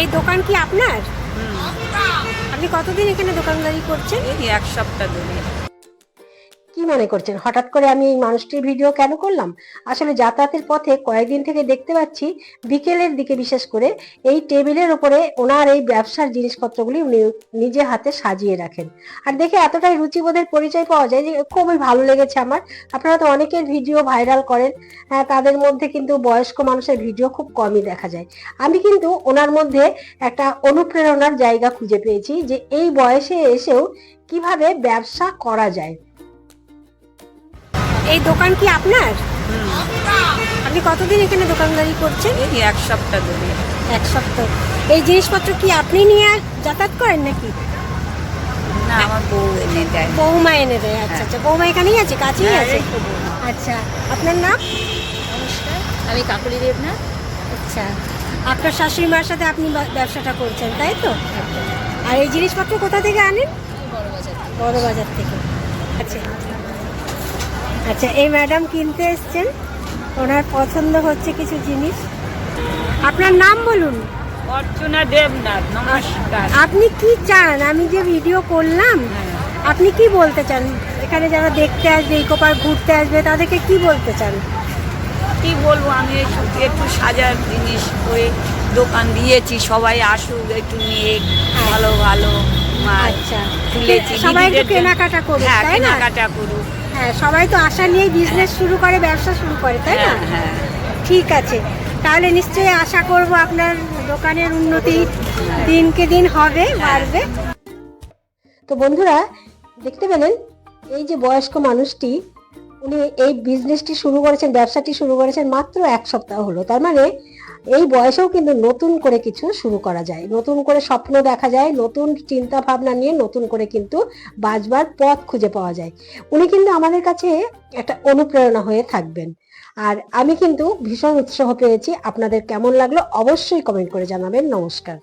এই দোকান কি আপনার? আপনি কতদিন এখানে দোকানদারি করছেন? এই এক সপ্তাহ ধরে। কি মনে করছেন? হঠাৎ করে আমি এই মানুষটির ভিডিও কেন করলাম? আসলে যাতায়াতের পথে কয়েকদিন থেকে দেখতে পাচ্ছি বিকেলের দিকে বিশেষ করে এই টেবিলের উপরে ওনার এই ব্যবসার জিনিসপত্রগুলি উনি নিজে হাতে সাজিয়ে রাখেন। আর দেখে এতটাই রুচিবোধের পরিচয় পাওয়া যায় যে খুবই ভালো লেগেছে আমার। আপনারা তো অনেকের ভিডিও ভাইরাল করেন হ্যাঁ, তাদের মধ্যে কিন্তু বয়স্ক মানুষের ভিডিও খুব কমই দেখা যায়। আমি কিন্তু ওনার মধ্যে একটা অনুপ্রেরণার জায়গা খুঁজে পেয়েছি যে এই বয়সে এসেও কীভাবে ব্যবসা করা যায়। এই দোকান কি আপনার? আপনি কতদিন এখানে দোকানদারি করছেন? এই এক সপ্তাহ ধরে। এক সপ্তাহ। এই জিনিসপত্র কি আপনি নিয়ে যাতায়াত করেন নাকি? না আমার বউ এনে দেয়। বৌমা এনে দেয় আচ্ছা আচ্ছা। বৌমা এখানেই আছে কাছেই হ্যাঁ, আছে। আচ্ছা আপনার নাম? নমস্কার আমি কাকুলি দেবনাথ। আচ্ছা আপনার শাশুড়ি মার সাথে আপনি ব্যবসাটা করছেন তাই তো? আর এই জিনিসপত্র কোথা থেকে আনেন? বড় বাজার থেকে। বড় বাজার থেকে। আচ্ছা। আচ্ছা এই ম্যাডাম কিনতে এসছেন। ওনার পছন্দ হচ্ছে কিছু জিনিস। আপনার নাম বলুন। অর্চনা দেবনাথ নমস্কার। আপনি কি চান? আমি যে ভিডিও করলাম আপনি কি বলতে চান? এখানে যারা দেখতে আসবে ইকোপার ঘুরতে আসবে তাদেরকে কি বলতে চান? কি বলব আমি একটু সাজার জিনিস করে দোকান দিয়েছি সবাই আসুক একটু নিয়ে ভালো ভালো আচ্ছা। সবাই। কেনাকাটা করুক হ্যাঁ কেনাকাটা করুক। হ্যাঁ সবাই তো আশা নিয়েই বিজনেস শুরু করে ব্যবসা শুরু করে তাই না? হ্যাঁ হ্যাঁ। ঠিক আছে। তাহলে নিশ্চয়ই আশা করব আপনার দোকানের উন্নতি দিনকে দিন হবে বাড়বে। তো বন্ধুরা দেখতে পেলেন এই যে বয়স্ক মানুষটি উনি এই বিজনেসটি শুরু করেছেন, ব্যবসাটি শুরু করেছেন মাত্র এক সপ্তাহ হলো। তার মানে এই বয়সেও কিন্তু নতুন করে কিছু শুরু করা যায়। নতুন করে স্বপ্ন দেখা যায়, নতুন চিন্তা ভাবনা নিয়ে নতুন করে কিন্তু বাঁচবার পথ খুঁজে পাওয়া যায়। উনি কিন্তু আমাদের কাছে একটা অনুপ্রেরণা হয়ে থাকবেন। আর আমি কিন্তু ভীষণ উৎসাহ পেয়েছি। আপনাদের কেমন লাগল অবশ্যই কমেন্ট করে জানাবেন। নমস্কার।